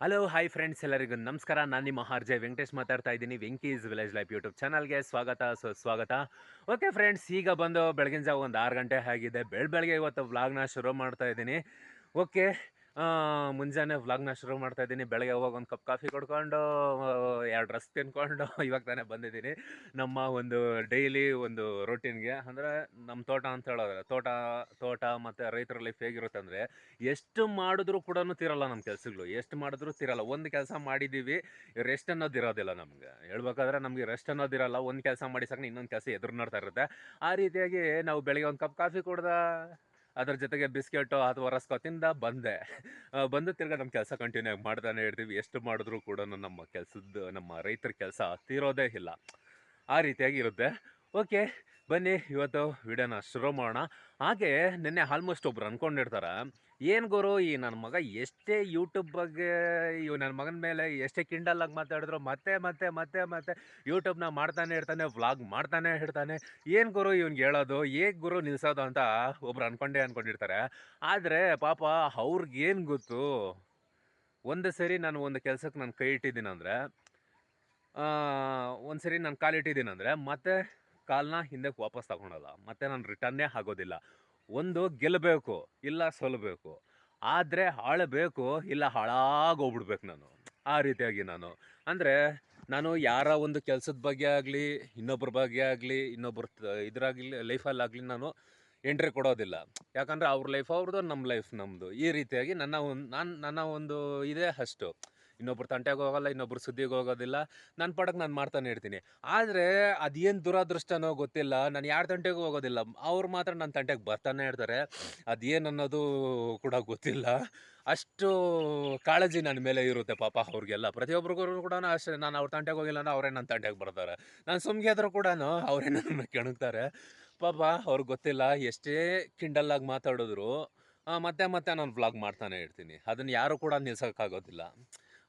Hello hi friends ಎಲ್ಲರಿಗೂ ನಮಸ್ಕಾರ. ನಾನು ನಿಮ್ಮ ಆರ್ಜೆ ವೆಂಕಟೇಶ್ ಮಾತಾಡ್ತಾ ಇದ್ದೀನಿ. ವೆಂಕೀಸ್ ವಿಲೇಜ್ ಲೈಫ್ ಯೂಟ್ಯೂಬ್ ಚಾನಲ್ಗೆ ಸ್ವಾಗತ, ಸೊ ಸ್ವಾಗತ. ಓಕೆ ಫ್ರೆಂಡ್ಸ್ ಈಗ ಬಂದು ಬೆಳಗಿನ ಜಾವ ಒಂದು ಆರು ಗಂಟೆ ಆಗಿದೆ. ಬೆಳ ಬೆಳಗ್ಗೆ ಇವತ್ತು ವ್ಲಾಗ್ನ ಶುರು ಮಾಡ್ತಾ ಇದ್ದೀನಿ. ಓಕೆ ಮುಂಜಾನೆ ವ್ಲಾಗ್ನ ಶುರು ಮಾಡ್ತಾ ಇದ್ದೀನಿ. ಬೆಳಗ್ಗೆ ಹೋಗಿ ಒಂದು ಕಪ್ ಕಾಫಿ ಕೊಡ್ಕೊಂಡು ಎರಡು ರಸ್ ತಿನ್ಕೊಂಡು ಇವಾಗ ತಾನೇ ಬಂದಿದ್ದೀನಿ. ನಮ್ಮ ಒಂದು ಡೈಲಿ ಒಂದು ರೊಟೀನ್ಗೆ ಅಂದರೆ ನಮ್ಮ ತೋಟ ಅಂತ ಹೇಳೋದ್ರೆ ತೋಟ ತೋಟ ಮತ್ತು ರೈತರ ಲೈಫ್ ಹೇಗಿರುತ್ತೆ ಅಂದರೆ ಎಷ್ಟು ಮಾಡಿದ್ರೂ ಕೂಡ ತಿರಲ್ಲ ನಮ್ಮ ಕೆಲಸಗಳು. ಎಷ್ಟು ಮಾಡಿದ್ರೂ ತಿರಲ್ಲ. ಒಂದು ಕೆಲಸ ಮಾಡಿದ್ದೀವಿ ರೆಸ್ಟ್ ಅನ್ನೋದು ಇರೋದಿಲ್ಲ ನಮ್ಗೆ. ಹೇಳ್ಬೇಕಾದ್ರೆ ನಮಗೆ ರೆಸ್ಟ್ ಅನ್ನೋದಿರಲ್ಲ ಒಂದು ಕೆಲಸ ಮಾಡಿ ಸಾಕು ಇನ್ನೊಂದು ಕೆಲಸ ಎದುರು ನೋಡ್ತಾ ಇರುತ್ತೆ. ಆ ರೀತಿಯಾಗಿ ನಾವು ಬೆಳಗ್ಗೆ ಒಂದು ಕಪ್ ಕಾಫಿ ಕುಡ್ದ ಅದ್ರ ಜೊತೆಗೆ ಬಿಸ್ಕೆಟು ಅಥವಾ ರಸ್ಕೊ ತಿಂದ ಬಂದೆ. ಬಂದು ತಿರ್ಗಾ ನಮ್ಮ ಕೆಲಸ ಕಂಟಿನ್ಯೂ ಆಗಿ ಮಾಡ್ತಾನೆ ಇರ್ತೀವಿ. ಎಷ್ಟು ಮಾಡಿದ್ರು ಕೂಡ ನಮ್ಮ ಕೆಲಸದ, ನಮ್ಮ ರೈತರ ಕೆಲಸ ತೀರೋದೇ ಇಲ್ಲ. ಆ ರೀತಿಯಾಗಿ ಇರುತ್ತೆ. ಓಕೆ. ಬನ್ನಿ, ಇವತ್ತು ವಿಡಿಯೋನ ಶುರು ಮಾಡೋಣ. ಹಾಗೆ ನಿನ್ನೆ ಆಲ್ಮೋಸ್ಟ್ ಒಬ್ರು ಅಂದ್ಕೊಂಡಿರ್ತಾರೆ ಏನು ಗುರು, ಈ ನನ್ನ ಮಗ ಎಷ್ಟೇ ಯೂಟ್ಯೂಬ್ ಬಗ್ಗೆ, ಇವ್ ನನ್ನ ಮಗನ ಮೇಲೆ ಎಷ್ಟೇ ಕಿಂಡಲ್ಲಾಗಿ ಮಾತಾಡಿದ್ರು ಮತ್ತೆ ಮತ್ತೆ ಮತ್ತೆ ಮತ್ತೆ ಯೂಟ್ಯೂಬ್ನ ಮಾಡ್ತಾನೆ ಇರ್ತಾನೆ ವ್ಲಾಗ್ ಮಾಡ್ತಾನೆ ಇರ್ತಾನೆ. ಏನು ಗುರು ಇವ್ನಿಗೆ ಹೇಳೋದು? ಹೇಗೆ ಗುರು ನಿಲ್ಸೋದು? ಅಂತ ಒಬ್ರು ಅನ್ಕೊಂಡೆ ಅನ್ಕೊಂಡಿರ್ತಾರೆ. ಆದರೆ ಪಾಪ ಅವ್ರಿಗೇನು ಗೊತ್ತು? ಒಂದು ಸರಿ ನಾನು ಒಂದು ಕೆಲಸಕ್ಕೆ ನಾನು ಕೈ ಇಟ್ಟಿದ್ದೀನಿ ಅಂದರೆ ಒಂದು ಸರಿ ನಾನು ಕಾಲಿಟ್ಟಿದ್ದೀನಿ ಅಂದರೆ ಮತ್ತೆ ಕಾಲನ್ನ ಹಿಂದಕ್ಕೆ ವಾಪಸ್ ತಗೊಳಲ್ಲ ಮತ್ತೆ ನಾನು ರಿಟರ್ನ್ನೇ ಆಗೋದಿಲ್ಲ. ಒಂದು ಗೆಲ್ಲಬೇಕು, ಇಲ್ಲ ಸೋಲಬೇಕು. ಆದರೆ ಹಾಳಬೇಕು, ಇಲ್ಲ ಹಾಳಾಗೋಗ್ಬಿಡ್ಬೇಕು ನಾನು. ಆ ರೀತಿಯಾಗಿ ನಾನು. ಅಂದರೆ ನಾನು ಯಾರ ಒಂದು ಕೆಲಸದ ಬಗ್ಗೆ ಆಗಲಿ ಇನ್ನೊಬ್ಬರ ಬಗ್ಗೆ ಆಗಲಿ ಇನ್ನೊಬ್ಬರ ಇದರಾಗಲಿ, ಲೈಫಲ್ಲಾಗಲಿ ನಾನು ಎಂಟ್ರಿ ಕೊಡೋದಿಲ್ಲ. ಯಾಕಂದರೆ ಅವ್ರ ಲೈಫ್ ಅವ್ರದ್ದು ನಮ್ಮ ಲೈಫ್ ನಮ್ಮದು ಈ ರೀತಿಯಾಗಿ ನನ್ನ ಒಂದು ನಾನು, ನನ್ನ ಒಂದು ಇದೇ ಅಷ್ಟು. ಇನ್ನೊಬ್ರು ತಂಟೆಗೆ ಹೋಗಲ್ಲ, ಇನ್ನೊಬ್ರು ಸುದ್ದಿಗೆ ಹೋಗೋದಿಲ್ಲ. ನನ್ನ ಪಾಡಕ್ಕೆ ನಾನು ಮಾಡ್ತಾನೆ ಇರ್ತೀನಿ. ಆದರೆ ಅದೇನು ದುರಾದೃಷ್ಟನೋ ಗೊತ್ತಿಲ್ಲ. ನಾನು ಯಾರ ತಂಟೆಗೂ ಹೋಗೋದಿಲ್ಲ. ಅವ್ರು ಮಾತ್ರ ನನ್ನ ತಂಟೆಗೆ ಬರ್ತಾನೆ ಇರ್ತಾರೆ. ಅದೇನು ಅನ್ನೋದು ಕೂಡ ಗೊತ್ತಿಲ್ಲ. ಅಷ್ಟು ಕಾಳಜಿ ನನ್ನ ಮೇಲೆ ಇರುತ್ತೆ ಪಾಪ ಅವ್ರಿಗೆಲ್ಲ. ಪ್ರತಿಯೊಬ್ಬರಿಗೂ ಕೂಡ ಅಷ್ಟೇ. ನಾನು ಅವ್ರ ತಂಟೆಗೆ ಹೋಗಿಲ್ಲ ಅಂದ್ರೆ ಅವರೇ ನನ್ನ ತಂಟೆಗೆ ಬರ್ತಾರೆ. ನಾನು ಸುಮ್ಗೆ ಆದರೂ ಕೂಡ ಅವರೇ ನನ್ನ ಕೆಣಕ್ತಾರೆ ಪಾಪ ಅವ್ರಿಗೆ ಗೊತ್ತಿಲ್ಲ. ಎಷ್ಟೇ ಕಿಂಡಲ್ಲಾಗಿ ಮಾತಾಡಿದ್ರು ಮತ್ತೆ ಮತ್ತೆ ನಾನು ವ್ಲಾಗ್ ಮಾಡ್ತಾನೆ ಇರ್ತೀನಿ. ಅದನ್ನು ಯಾರು ಕೂಡ ನಿಲ್ಸೋಕ್ಕಾಗೋದಿಲ್ಲ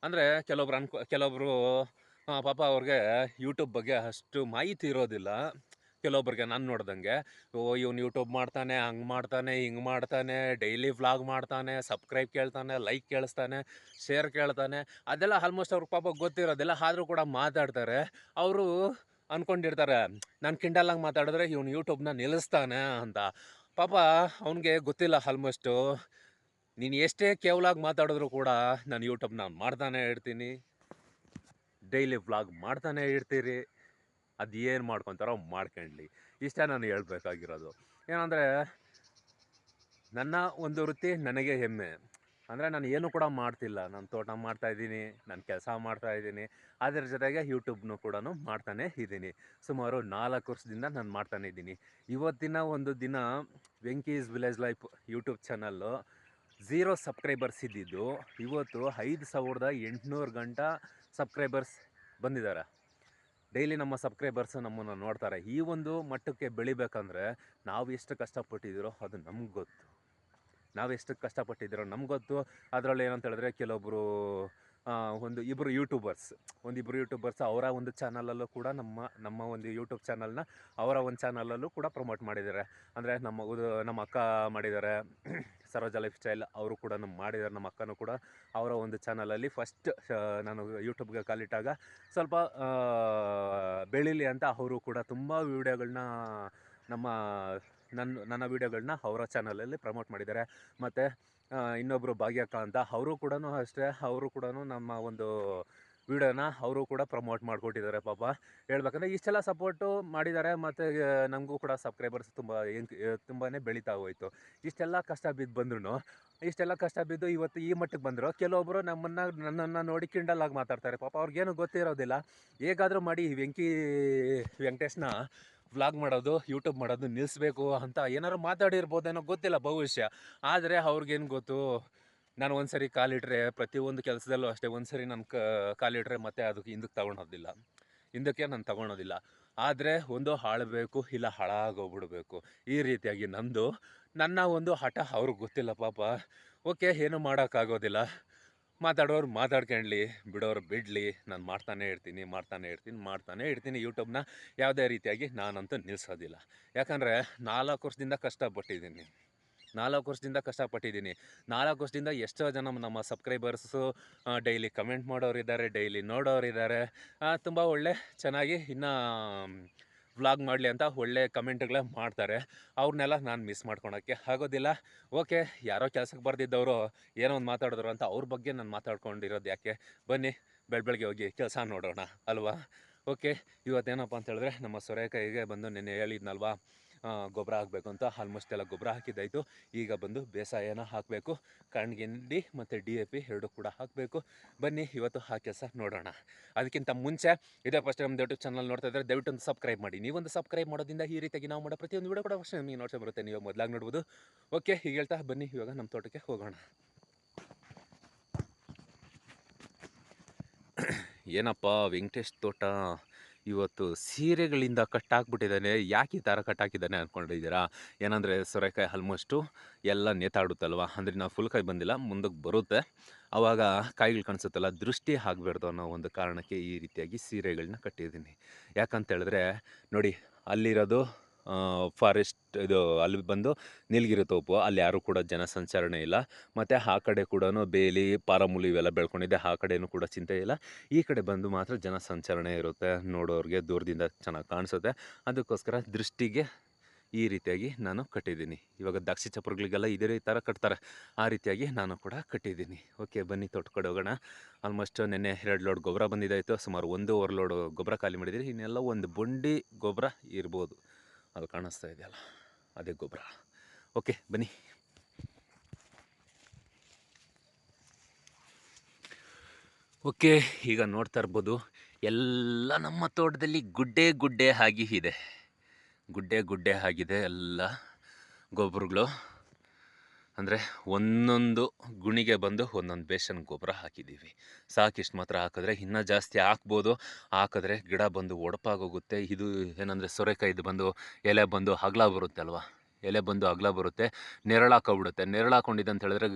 ಅಂದರೆ ಕೆಲವೊಬ್ರು ಅನ್ಕೊ ಕೆಲವೊಬ್ರು ಆ, ಪಾಪ ಅವ್ರಿಗೆ ಯೂಟ್ಯೂಬ್ ಬಗ್ಗೆ ಅಷ್ಟು ಮಾಹಿತಿ ಇರೋದಿಲ್ಲ. ಕೆಲವೊಬ್ರಿಗೆ ನಾನು ನೋಡ್ದಂಗೆ ಓ ಇವ್ನು ಯೂಟ್ಯೂಬ್ ಮಾಡ್ತಾನೆ ಹಂಗೆ ಮಾಡ್ತಾನೆ ಹಿಂಗೆ ಮಾಡ್ತಾನೆ ಡೈಲಿ ವ್ಲಾಗ್ ಮಾಡ್ತಾನೆ ಸಬ್ಸ್ಕ್ರೈಬ್ ಕೇಳ್ತಾನೆ ಲೈಕ್ ಕೇಳಿಸ್ತಾನೆ ಶೇರ್ ಕೇಳ್ತಾನೆ ಅದೆಲ್ಲ ಆಲ್ಮೋಸ್ಟ್ ಅವ್ರಿಗೆ ಪಾಪ ಗೊತ್ತಿರೋದಿಲ್ಲ. ಆದರೂ ಕೂಡ ಮಾತಾಡ್ತಾರೆ. ಅವರು ಅಂದ್ಕೊಂಡಿರ್ತಾರೆ ನಾನು ಕಿಂಡಲ್ಲಾಗಿ ಮಾತಾಡಿದ್ರೆ ಇವ್ನು ಯೂಟ್ಯೂಬ್ನ ನಿಲ್ಲಿಸ್ತಾನೆ ಅಂತ. ಪಾಪ ಅವನಿಗೆ ಗೊತ್ತಿಲ್ಲ ಆಲ್ಮೋಸ್ಟು ನೀನು ಎಷ್ಟೇ ಕೇವಲಾಗಿ ಮಾತಾಡಿದ್ರು ಕೂಡ ನಾನು ಯೂಟ್ಯೂಬ್ನ ಮಾಡ್ತಾನೆ ಇರ್ತೀನಿ. ಡೈಲಿ ವ್ಲಾಗ್ ಮಾಡ್ತಾನೆ ಇರ್ತೀರಿ. ಅದು ಏನು ಮಾಡ್ಕೊತಾರೋ ಮಾಡ್ಕೊಳ್ಳಿ ಇಷ್ಟೇ ನಾನು ಹೇಳಬೇಕಾಗಿರೋದು. ಏನಂದರೆ, ನನ್ನ ಒಂದು ವೃತ್ತಿ ನನಗೆ ಹೆಮ್ಮೆ. ಅಂದರೆ ನಾನು ಏನು ಕೂಡ ಮಾಡ್ತಿಲ್ಲ. ನಾನು ತೋಟ ಮಾಡ್ತಾಯಿದ್ದೀನಿ ನಾನು ಕೆಲಸ ಮಾಡ್ತಾ ಇದ್ದೀನಿ. ಅದರ ಜೊತೆಗೆ ಯೂಟ್ಯೂಬ್ನು ಕೂಡ ಮಾಡ್ತಾನೆ ಇದ್ದೀನಿ. ಸುಮಾರು ನಾಲ್ಕು ವರ್ಷದಿಂದ ನಾನು ಮಾಡ್ತಾನೆ ಇದ್ದೀನಿ. ಇವತ್ತಿನ ಒಂದು ದಿನ Venki's village life YouTube channel zero subscribers ಇದ್ದಿದ್ದು ಇವತ್ತು ಐದು ಸಾವಿರದ ಎಂಟುನೂರು ಗಂಟ ಸಬ್ಸ್ಕ್ರೈಬರ್ಸ್ ಬಂದಿದ್ದಾರೆ. ಡೈಲಿ ನಮ್ಮ ಸಬ್ಸ್ಕ್ರೈಬರ್ಸ್ ನಮ್ಮನ್ನು ನೋಡ್ತಾರೆ. ಈ ಒಂದು ಮಟ್ಟಕ್ಕೆ ಬೆಳಿಬೇಕಂದ್ರೆ ನಾವು ಎಷ್ಟು ಕಷ್ಟಪಟ್ಟಿದ್ದೀರೋ ಅದು ನಮ್ಗೆ ಗೊತ್ತು. ನಾವು ಎಷ್ಟು ಕಷ್ಟಪಟ್ಟಿದ್ದೀರೋ ನಮ್ಗೆ ಗೊತ್ತು. ಅದರಲ್ಲಿ ಏನಂತ ಹೇಳಿದ್ರೆ ಕೆಲವೊಬ್ಬರು ಒಂದು ಇಬ್ಬರು ಯೂಟ್ಯೂಬರ್ಸ್ ಒಂದಿಬ್ಬರು ಯೂಟ್ಯೂಬರ್ಸ್ ಅವರ ಒಂದು ಚಾನಲಲ್ಲೂ ಕೂಡ ನಮ್ಮ ನಮ್ಮ ಒಂದು ಯೂಟ್ಯೂಬ್ ಚಾನಲ್ನ ಅವರ ಒಂದು ಚಾನಲಲ್ಲೂ ಕೂಡ ಪ್ರಮೋಟ್ ಮಾಡಿದ್ದಾರೆ. ಅಂದರೆ ನಮ್ಮ ನಮ್ಮ ಅಕ್ಕ ಮಾಡಿದ್ದಾರೆ. ಸರೋಜ ಲೈಫ್ ಸ್ಟೈಲ್ ಅವರು ಕೂಡ ನಮ್ಮ ಮಾಡಿದ್ದಾರೆ ನಮ್ಮ ಅಕ್ಕನೂ ಕೂಡ ಅವರ ಒಂದು ಚಾನಲಲ್ಲಿ ಫಸ್ಟ್ ನಾನು ಯೂಟ್ಯೂಬ್ಗೆ ಕಾಲಿಟ್ಟಾಗ ಸ್ವಲ್ಪ ಬೆಳೀಲಿ ಅಂತ ಅವರು ಕೂಡ ತುಂಬ ವೀಡಿಯೋಗಳನ್ನ ನಮ್ಮ ನನ್ನ ನನ್ನ ವೀಡಿಯೋಗಳನ್ನ ಅವರ ಚಾನಲಲ್ಲಿ ಪ್ರಮೋಟ್ ಮಾಡಿದ್ದಾರೆ. ಮತ್ತು ಇನ್ನೊಬ್ಬರು ಭಾಗ್ಯಕ್ಕ ಅಂತ ಅವರು ಕೂಡ ಅಷ್ಟೇ, ಅವರು ಕೂಡ ನಮ್ಮ ಒಂದು ವೀಡಿಯೋನ ಅವರು ಕೂಡ ಪ್ರಮೋಟ್ ಮಾಡಿಕೊಟ್ಟಿದ್ದಾರೆ ಪಾಪ. ಹೇಳ್ಬೇಕಂದ್ರೆ ಇಷ್ಟೆಲ್ಲ ಸಪೋರ್ಟು ಮಾಡಿದ್ದಾರೆ ಮತ್ತು ನಮಗೂ ಕೂಡ ಸಬ್ಸ್ಕ್ರೈಬರ್ಸ್ ತುಂಬ ತುಂಬಾ ಬೆಳೀತಾ ಹೋಯಿತು. ಇಷ್ಟೆಲ್ಲ ಕಷ್ಟ ಬಿದ್ದು ಬಂದ್ರು ಇಷ್ಟೆಲ್ಲ ಕಷ್ಟ ಬಿದ್ದು ಇವತ್ತು ಈ ಮಟ್ಟಕ್ಕೆ ಬಂದರು ಕೆಲವೊಬ್ಬರು ನಮ್ಮನ್ನು, ನನ್ನನ್ನು ನೋಡಿ ಕಿಂಡಲಾಗಿ ಮಾತಾಡ್ತಾರೆ. ಪಾಪ ಅವ್ರಿಗೇನು ಗೊತ್ತಿರೋದಿಲ್ಲ. ಹೇಗಾದರೂ ಮಾಡಿ ವೆಂಕಿ, ವೆಂಕಟೇಶ್ನ ವ್ಲಾಗ್ ಮಾಡೋದು ಯೂಟ್ಯೂಬ್ ಮಾಡೋದು ನಿಲ್ಲಿಸ್ಬೇಕು ಅಂತ ಏನಾದ್ರು ಮಾತಾಡಿರ್ಬೋದೇನೋ ಗೊತ್ತಿಲ್ಲ ಭವಿಷ್ಯ. ಆದರೆ ಅವ್ರಿಗೇನು ಗೊತ್ತು ನಾನು ಒಂದು ಸರಿ ಕಾಲಿಟ್ರೆ ಪ್ರತಿಯೊಂದು ಕೆಲಸದಲ್ಲೂ ಅಷ್ಟೇ ಒಂದು ಸರಿ ನಾನು ಕಾಲಿಟ್ರೆ ಮತ್ತೆ ಅದಕ್ಕೆ ಹಿಂದಕ್ಕೆ ತಗೊಳೋದಿಲ್ಲ ಹಿಂದಕ್ಕೆ ನಾನು ತಗೊಳೋದಿಲ್ಲ ಆದರೆ ಒಂದು ಹಾಳಬೇಕು ಇಲ್ಲ ಹಾಳಾಗೋಗ್ಬಿಡ್ಬೇಕು. ಈ ರೀತಿಯಾಗಿ ನಂದು, ನನ್ನ ಒಂದು ಹಠ ಅವ್ರಿಗೆ ಗೊತ್ತಿಲ್ಲ ಪಾಪ. ಓಕೆ, ಏನು ಮಾಡೋಕ್ಕಾಗೋದಿಲ್ಲ. ಮಾತಾಡೋರು ಮಾತಾಡ್ಕೊಳ್ಳಿ ಬಿಡೋರು ಬಿಡಲಿ, ನಾನು ಮಾಡ್ತಾನೆ ಇರ್ತೀನಿ ಮಾಡ್ತಾನೆ ಇರ್ತೀನಿ ಮಾಡ್ತಾನೆ ಇರ್ತೀನಿ ಯೂಟ್ಯೂಬ್ನ ಯಾವುದೇ ರೀತಿಯಾಗಿ ನಾನಂತೂ ನಿಲ್ಲಿಸೋದಿಲ್ಲ ಯಾಕಂದರೆ ನಾಲ್ಕು ವರ್ಷದಿಂದ ಕಷ್ಟಪಟ್ಟಿದ್ದೀನಿ. ನಾಲ್ಕು ವರ್ಷದಿಂದ ಕಷ್ಟಪಟ್ಟಿದ್ದೀನಿ. ನಾಲ್ಕು ವರ್ಷದಿಂದ ಎಷ್ಟೋ ಜನ ನಮ್ಮ ಸಬ್ಸ್ಕ್ರೈಬರ್ಸು ಡೈಲಿ ಕಮೆಂಟ್ ಮಾಡೋರಿದ್ದಾರೆ ಡೈಲಿ ನೋಡೋರಿದ್ದಾರೆ ತುಂಬ ಒಳ್ಳೆ, ಚೆನ್ನಾಗಿ ಇನ್ನೂ ವ್ಲಾಗ್ ಮಾಡಲಿ ಅಂತ ಒಳ್ಳೆ ಕಮೆಂಟ್ಗಳೇ ಮಾಡ್ತಾರೆ. ಅವ್ರನ್ನೆಲ್ಲ ನಾನು ಮಿಸ್ ಮಾಡ್ಕೊಳಕ್ಕೆ ಆಗೋದಿಲ್ಲ. ಓಕೆ, ಯಾರೋ ಕೆಲಸಕ್ಕೆ ಬರ್ದಿದ್ದವರು ಏನೋ ಒಂದು ಮಾತಾಡಿದ್ರು ಅಂತ ಅವ್ರ ಬಗ್ಗೆ ನಾನು ಮಾತಾಡ್ಕೊಂಡಿರೋದು ಯಾಕೆ? ಬನ್ನಿ ಬೆಳ ಬೆಳಗ್ಗೆ ಹೋಗಿ ಕೆಲಸ ನೋಡೋಣ, ಅಲ್ವಾ? ಓಕೆ, ಇವತ್ತೇನಪ್ಪ ಅಂತ ಹೇಳಿದ್ರೆ ನಮ್ಮ ಸೊರೆಕಾಯಿಗೆ ಬಂದು ನೆನ್ನೆ ಹೇಳಿದ್ನಲ್ವಾ? ಗೊಬ್ಬರ ಹಾಕಬೇಕು ಅಂತ ಆಲ್ಮೋಸ್ಟ್ ಎಲ್ಲ ಗೊಬ್ಬರ ಹಾಕಿದ್ದಾಯಿತು. ಈಗ ಬಂದು ಬೇಸಾಯನ ಹಾಕಬೇಕು. ಕಣ್ಗಿಂಡಿ ಮತ್ತು ಡಿ ಎ ಪಿ ಎರಡು ಕೂಡ ಹಾಕಬೇಕು. ಬನ್ನಿ, ಇವತ್ತು ಆ ಕೆಲಸ ನೋಡೋಣ. ಅದಕ್ಕಿಂತ ಮುಂಚೆ, ಇದೇ ಫಸ್ಟ್ ನಮ್ಮ ಯೂಟ್ಯೂಬ್ ಚಾನಲ್ ನೋಡ್ತಾ ಇದ್ದರೆ ದಯವಿಟ್ಟು ಒಂದು ಸಬ್ಸ್ಕ್ರೈಬ್ ಮಾಡಿ. ನೀವೊಂದು ಸಬ್ಸ್ಕ್ರೈಬ್ ಮಾಡೋದಿಂದ ಈ ರೀತಿಯಾಗಿ ನಾವು ಮಾಡೋ ಪ್ರತಿಯೊಂದು ವಿಡಿಯೋ ಕೂಡ ಫಸ್ಟ್ ನಿಮಗೆ ನೋಡ್ತಾ ಬರುತ್ತೆ. ನೀವು ಮೊದಲಾಗಿ ನೋಡ್ಬೋದು. ಓಕೆ ಈಗ ಹೇಳ್ತಾ ಬನ್ನಿ, ಇವಾಗ ನಮ್ಮ ತೋಟಕ್ಕೆ ಹೋಗೋಣ. ಏನಪ್ಪ, ವೆಂಕಟೇಶ್ ತೋಟ? ಇವತ್ತು ಸೀರೆಗಳಿಂದ ಕಟ್ಟಾಕ್ಬಿಟ್ಟಿದ್ದಾನೆ. ಯಾಕೆ ಈ ಥರ ಕಟ್ಟಾಕಿದ್ದಾನೆ ಅಂದ್ಕೊಂಡಿದ್ದೀರಾ ಏನಂದರೆ ಸೊರೆಕಾಯಿ ಆಲ್ಮೋಸ್ಟು ಎಲ್ಲ ನೇತಾಡುತ್ತಲ್ವ? ಅಂದರೆ ನಾವು ಫುಲ್ ಕಾಯಿ ಬಂದಿಲ್ಲ ಮುಂದಕ್ಕೆ ಬರುತ್ತೆ. ಆವಾಗ ಕಾಯಿಗಳು ಕಾಣಿಸುತ್ತಲ್ಲ, ದೃಷ್ಟಿ ಆಗಬಾರ್ದು ಅನ್ನೋ ಒಂದು ಕಾರಣಕ್ಕೆ ಈ ರೀತಿಯಾಗಿ ಸೀರೆಗಳನ್ನ ಕಟ್ಟಿದ್ದೀನಿ. ಯಾಕಂತೇಳಿದ್ರೆ ನೋಡಿ, ಅಲ್ಲಿರೋದು ಫಾರೆಸ್ಟ್ ಇದು ಅಲ್ಲಿ ಬಂದು ನೀಲಗಿರಿ ತೋಪು, ಅಲ್ಲಿ ಯಾರೂ ಕೂಡ ಜನಸಂಚಾರಣೆ ಇಲ್ಲ. ಮತ್ತು ಆ ಕಡೆ ಕೂಡ ಬೇಲಿ, ಪಾರಮುಲಿ ಇವೆಲ್ಲ ಬೆಳ್ಕೊಂಡಿದ್ದೆ ಆ ಕಡೆಯೂ ಕೂಡ ಚಿಂತೆ ಇಲ್ಲ. ಈ ಕಡೆ ಬಂದು ಮಾತ್ರ ಜನಸಂಚರಣೆ ಇರುತ್ತೆ, ನೋಡೋರಿಗೆ ದೂರದಿಂದ ಚೆನ್ನಾಗಿ ಕಾಣಿಸುತ್ತೆ. ಅದಕ್ಕೋಸ್ಕರ ದೃಷ್ಟಿಗೆ ಈ ರೀತಿಯಾಗಿ ನಾನು ಕಟ್ಟಿದ್ದೀನಿ. ಇವಾಗ ದಾಕ್ಷಿ ಚಪ್ಪರಗಳಿಗೆಲ್ಲ ಇದೇ ಥರ ಕಟ್ತಾರೆ. ಆ ರೀತಿಯಾಗಿ ನಾನು ಕೂಡ ಕಟ್ಟಿದ್ದೀನಿ. ಓಕೆ, ಬನ್ನಿ ತೊಟ್ಟು ಹೋಗೋಣ. ಆಲ್ಮೋಸ್ಟ್ ನೆನ್ನೆ ಎರಡು ಲೋಡ್ ಗೊಬ್ಬರ ಬಂದಿದ್ದಾಯಿತು ಸುಮಾರು ಒಂದೂವರೆ ಲೋಡ್ ಗೊಬ್ಬರ ಖಾಲಿ ಮಾಡಿದ್ದೀನಿ ಇನ್ನೆಲ್ಲ ಒಂದು ಬುಂಡಿ ಗೊಬ್ಬರ ಇರ್ಬೋದು. ಅದು ಕಾಣಿಸ್ತಾ ಇದೆಯಲ್ಲ? ಅದೇ ಗೊಬ್ಬರ. ಓಕೆ ಬನ್ನಿ. ಓಕೆ ಈಗ ನೋಡ್ತಾ ಇರ್ಬೋದು, ಎಲ್ಲ ನಮ್ಮ ತೋಟದಲ್ಲಿ ಗುಡ್ಡೆ ಗುಡ್ಡೆ ಆಗಿ ಇದೆ. ಗುಡ್ಡೆ ಗುಡ್ಡೆ ಆಗಿದೆ ಎಲ್ಲ ಗೊಬ್ಬರಗಳು. ಅಂದರೆ ಒಂದೊಂದು ಗುಣಿಗೆ ಬಂದು ಒಂದೊಂದು ಬೇಷನ್ ಗೊಬ್ಬರ ಹಾಕಿದ್ದೀವಿ. ಸಾಕಿಷ್ಟು ಮಾತ್ರ ಹಾಕಿದ್ರೆ ಇನ್ನೂ ಜಾಸ್ತಿ ಹಾಕ್ಬೋದು. ಹಾಕಿದ್ರೆ ಗಿಡ ಬಂದು ಒಡಪಾಗೋಗುತ್ತೆ. ಇದು ಏನಂದರೆ ಸೊರೆಕಾಯಿದು ಬಂದು ಎಲೆ ಬಂದು ಅಗಲ ಬರುತ್ತೆ ಅಲ್ವಾ? ಎಲೆ ಬಂದು ಅಗಲ ಬರುತ್ತೆ. ನೆರಳಾಕೊಂಬಿಡುತ್ತೆ ನೆರಳಾಕೊಂಡಿದೆ ಅಂತ ಹೇಳಿದ್ರೆ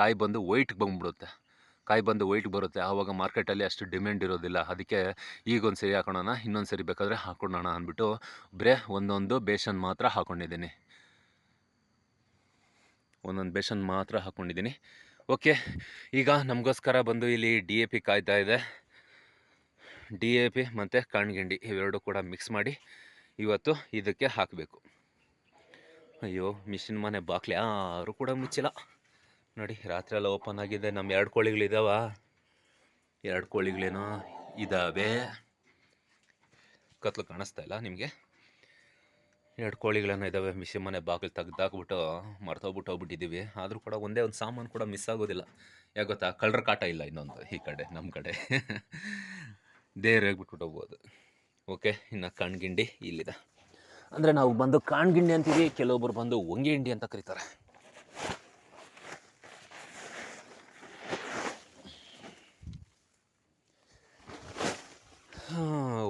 ಕಾಯಿ ಬಂದು ವೈಟ್ಗೆ ಬಂದ್ಬಿಡುತ್ತೆ ಕಾಯಿ ಬಂದು ವೈಟ್ ಬರುತ್ತೆ. ಆವಾಗ ಮಾರ್ಕೆಟಲ್ಲಿ ಅಷ್ಟು ಡಿಮ್ಯಾಂಡ್ ಇರೋದಿಲ್ಲ. ಅದಕ್ಕೆ ಈಗ ಒಂದು ಸರಿ ಹಾಕೋಣ ಇನ್ನೊಂದು ಸರಿ ಬೇಕಾದರೆ ಹಾಕೊಳ್ಳೋಣ ಅಂದ್ಬಿಟ್ಟು ಬರೇ ಒಂದೊಂದು ಬೇಷನ್ ಮಾತ್ರ ಹಾಕ್ಕೊಂಡಿದ್ದೀನಿ ಒಂದೊಂದು ಬೇಷನ್ ಮಾತ್ರ ಹಾಕ್ಕೊಂಡಿದ್ದೀನಿ ಓಕೆ, ಈಗ ನಮಗೋಸ್ಕರ ಬಂದು ಇಲ್ಲಿ ಡಿ ಎ ಪಿ ಕಾಯ್ತಾ ಇದೆ. ಡಿ ಎ ಪಿ ಮತ್ತು ಕಣ್ಗಿಂಡಿ ಇವೆರಡು ಕೂಡ ಮಿಕ್ಸ್ ಮಾಡಿ ಇವತ್ತು ಇದಕ್ಕೆ ಹಾಕಬೇಕು. ಅಯ್ಯೋ ಮಿಷಿನ್ ಮನೆ ಬಾಕ್ಲಿ ಯಾರು ಕೂಡ ಮುಚ್ಚಿಲ್ಲ. ನೋಡಿ, ರಾತ್ರಿ ಎಲ್ಲ ಓಪನ್ ಆಗಿದೆ. ನಮ್ಮ ಎರಡು ಕೋಳಿಗಳಿದಾವ. ಎರಡು ಕೋಳಿಗಳೇನೋ ಇದ್ದಾವೆ ಕತ್ಲು ಕಾಣಿಸ್ತಾ ಇಲ್ಲ ನಿಮಗೆ? ಎರಡು ಕೋಳಿಗಳನ್ನು ಇದ್ದಾವೆ ಮಿಷಿನ್ ಮನೆ ಬಾಗಿಲು ತೆಗ್ದಾಕ್ಬಿಟ್ಟು ಮರ್ತೋಗ್ಬಿಟ್ಟು ಹೋಗ್ಬಿಟ್ಟಿದ್ದೀವಿ ಆದರೂ ಕೂಡ ಒಂದೇ ಒಂದು ಸಾಮಾನು ಕೂಡ ಮಿಸ್ ಆಗೋದಿಲ್ಲ. ಯಾಕೆ ಗೊತ್ತಾ? ಕಳ್ಳರ ಕಾಟ ಇಲ್ಲ ಇನ್ನೊಂದು ಈ ಕಡೆ ನಮ್ಮ ಕಡೆ. ದೇವ್ರು ಬಿಟ್ಬಿಟ್ಟು ಹೋಗ್ಬೋದು. ಓಕೆ, ಇನ್ನು ಕಣ್ಗಿಂಡಿ ಇಲ್ಲಿದೆ. ಅಂದರೆ ನಾವು ಬಂದು ಕಾಣ್ಗಿಂಡಿ ಅಂತೀವಿ ಕೆಲವೊಬ್ಬರು ಬಂದು ಹೊಂಗೆ ಹಿಂಡಿ ಅಂತ ಕರೀತಾರೆ.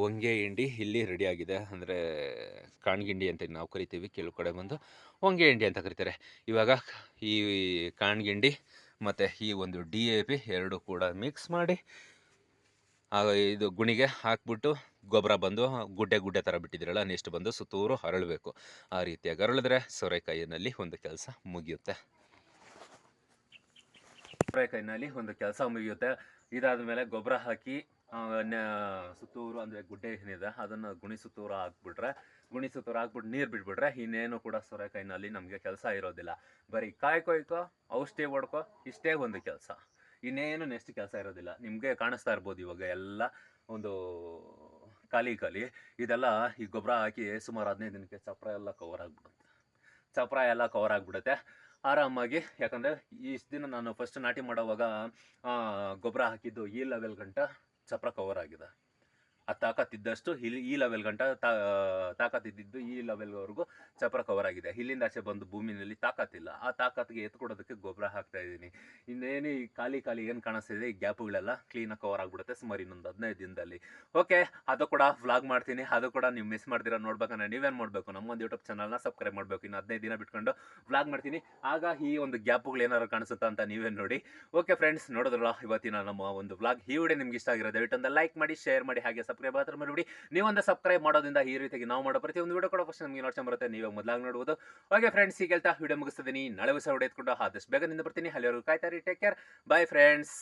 ಹೊಂಗೆ ಹಿಂಡಿ ಇಲ್ಲಿ ರೆಡಿ ಆಗಿದೆ. ಅಂದರೆ ಕಾಣ್ಗಿಂಡಿ ಅಂತ ನಾವು ಕರಿತೀವಿ. ಕೆಲವು ಕಡೆ ಬಂದು ಹೊಂಗೆ ಹಿಂಡಿ ಅಂತ ಕರಿತಾರೆ. ಇವಾಗ ಈ ಕಾಣ್ಗಿಂಡಿ ಮತ್ತು ಈ ಒಂದು ಡಿ ಎ ಪಿ ಎರಡು ಕೂಡ ಮಿಕ್ಸ್ ಮಾಡಿ ಇದು ಗುಣಿಗೆ ಹಾಕ್ಬಿಟ್ಟು ಗೊಬ್ಬರ ಬಂದು ಗುಡ್ಡೆ ಗುಡ್ಡೆ ಥರ ಬಿಟ್ಟಿದ್ದೀರಲ್ಲ ನೆಕ್ಸ್ಟ್ ಬಂದು ಸುತ್ತೂರು ಹರಳಬೇಕು. ಆ ರೀತಿಯಾಗಿ ಹರಳಿದ್ರೆ ಸೋರೆಕಾಯಿನಲ್ಲಿ ಒಂದು ಕೆಲಸ ಮುಗಿಯುತ್ತೆ. ಸೋರೆಕಾಯಿನಲ್ಲಿ ಒಂದು ಕೆಲಸ ಮುಗಿಯುತ್ತೆ. ಇದಾದ ಮೇಲೆ ಗೊಬ್ಬರ ಹಾಕಿ ಸುತ್ತೂರು ಅಂದರೆ ಗುಡ್ಡೆ ಏನಿದೆ, ಅದನ್ನು ಗುಣಿ ಸುತ್ತೂರು ಹಾಕ್ಬಿಟ್ರೆ ಗುಣಿ ಸುತ್ತೂರು ಹಾಕ್ಬಿಟ್ಟು ನೀರು ಬಿಟ್ಬಿಟ್ರೆ ಇನ್ನೇನು ಕೂಡ ಸೋರೆಕಾಯಿನಲ್ಲಿ ನಮಗೆ ಕೆಲಸ ಇರೋದಿಲ್ಲ. ಬರೀ ಕಾಯಿ ಕೊಯ್ಕೋ, ಔಷಧಿ ಹೊಡ್ಕೋ, ಇಷ್ಟೇ ಒಂದು ಕೆಲಸ. ಇನ್ನೇನು ನೆಕ್ಸ್ಟ್ ಕೆಲಸ ಇರೋದಿಲ್ಲ. ನಿಮಗೆ ಕಾಣಿಸ್ತಾ ಇರ್ಬೋದು ಇವಾಗ ಎಲ್ಲ ಒಂದು ಖಾಲಿ ಖಾಲಿ. ಇದೆಲ್ಲ ಈ ಗೊಬ್ಬರ ಹಾಕಿ ಸುಮಾರು ಹದಿನೈದು ದಿನಕ್ಕೆ ಚಪ್ರ ಎಲ್ಲ ಕವರ್ ಆಗಿಬಿಡುತ್ತೆ. ಚಪ್ರ ಎಲ್ಲ ಕವರ್ ಆಗಿಬಿಡುತ್ತೆ. ಆರಾಮಾಗಿ, ಯಾಕಂದರೆ ಇಷ್ಟು ದಿನ ನಾನು ಫಸ್ಟ್ ನಾಟಿ ಮಾಡೋವಾಗ ಗೊಬ್ಬರ ಹಾಕಿದ್ದು ಈ ಲೆವೆಲ್ ಗಂಟ ಚಪ್ರ ಕವರ್ ಆಗಿದೆ. ತಾಕತ್ತಿದ್ದಷ್ಟು ಇಲ್ಲಿ ಈ ಲೆವೆಲ್ ಗಂಟ ತಾ ತಾಕತ್ತಿದ್ದು ಈ ಲೆವೆಲ್ವರೆಗೂ ಚಪ್ರ ಕವರ್ ಆಗಿದೆ. ಇಲ್ಲಿಂದ ಆಚೆ ಬಂದು ಭೂಮಿನಲ್ಲಿ ತಾಕತ್ತಿಲ್ಲ. ಆ ತಾಕತ್ತಿಗೆ ಎತ್ಕೊಡೋದಕ್ಕೆ ಗೊಬ್ಬರ ಹಾಕ್ತಾ ಇದ್ದೀನಿ. ಇನ್ನೇನು ಈ ಖಾಲಿ ಖಾಲಿ ಏನು ಕಾಣಿಸ್ತಿದೆ? ಈ ಗ್ಯಾಪ್ಗಳೆಲ್ಲ ಕ್ಲೀನಾಗಿ ಕವರ್ ಆಗಿಬಿಡುತ್ತೆ ಸುಮಾರು ಇನ್ನೊಂದು ಹದಿನೈದು ದಿನದಲ್ಲಿ. ಓಕೆ ಅದು ಕೂಡ ವ್ಲಾಗ್ ಮಾಡ್ತೀನಿ. ಅದು ಕೂಡ ನೀವು ಮಿಸ್ ಮಾಡ್ತೀರಾ ನೋಡ್ಬೇಕಂದ್ರೆ ನೀವೇನು ಮಾಡಬೇಕು? ನಮ್ಮೊಂದು ಯೂಟ್ಯೂಬ್ ಚಾನಲ್ನ ಸಬ್ಸ್ಕ್ರೈಬ್ ಮಾಡಬೇಕು. ಇನ್ನು ಹದಿನೈದು ದಿನ ಬಿಟ್ಕೊಂಡು ವ್ಲಾಗ್ ಮಾಡ್ತೀನಿ. ಆಗ ಈ ಒಂದು ಗ್ಯಾಪ್ಗಳು ಏನಾದ್ರು ಕಾಣಿಸುತ್ತಾ ಅಂತ ನೀವೇ ನೋಡಿ. ಓಕೆ ಫ್ರೆಂಡ್ಸ್ ನೋಡಿದ್ರಲ್ಲ, ಇವತ್ತಿನ ನಮ್ಮ ಒಂದು ವ್ಲಾಗ್ ಈ ವಿಡಿಯೋ ನಿಮ್ಗೆ ಇಷ್ಟ ಆಗಿರೋ ದಯವಿಟ್ಟು ಲೈಕ್ ಮಾಡಿ ಶೇರ್ ಮಾಡಿ, ಹಾಗೆ ಸಬ್ಸ್ಕ್ರೈಬ್ ಮಾತ್ರ ಮರಿಬಿಡಿ ನೀವೊಂದು ಸಬ್ಸ್ಕ್ರೈಬ್ ಮಾಡೋದ್ರಿಂದ ಈ ರೀತಿಯಾಗಿ ನಾವು ಮಾಡೋ ಒಂದು ವಿಡಿಯೋ ಕೂಡ ಫಸ್ಟ್ ನಮಗೆ ನೋಡ್ಕೊಂಡು ಬರುತ್ತೆ. ನೀವೇ ಮೊದಲಾಗಿ ನೋಡ್ಬೋದು. ಓಕೆ ಫ್ರೆಂಡ್ಸ್ ಈಗ ಹೇಳ್ತಾ ವಿಡಿಯೋ ಮುಗಿಸ್ತಿದ್ದೀನಿ. ನಾಳೆ ಹೊಸ ವಿಡಿಯೋ ಎತ್ಕೊಂಡು ಆದಷ್ಟು ಬೇಗ ನಿಂದ ಬರ್ತೀನಿ. ಅಲ್ಲಿವರೆಗೂ ಕಾಯ್ತಾರಿ ಟೇಕ್ ಕೇರ್ ಬೈ ಫ್ರೆಂಡ್ಸ್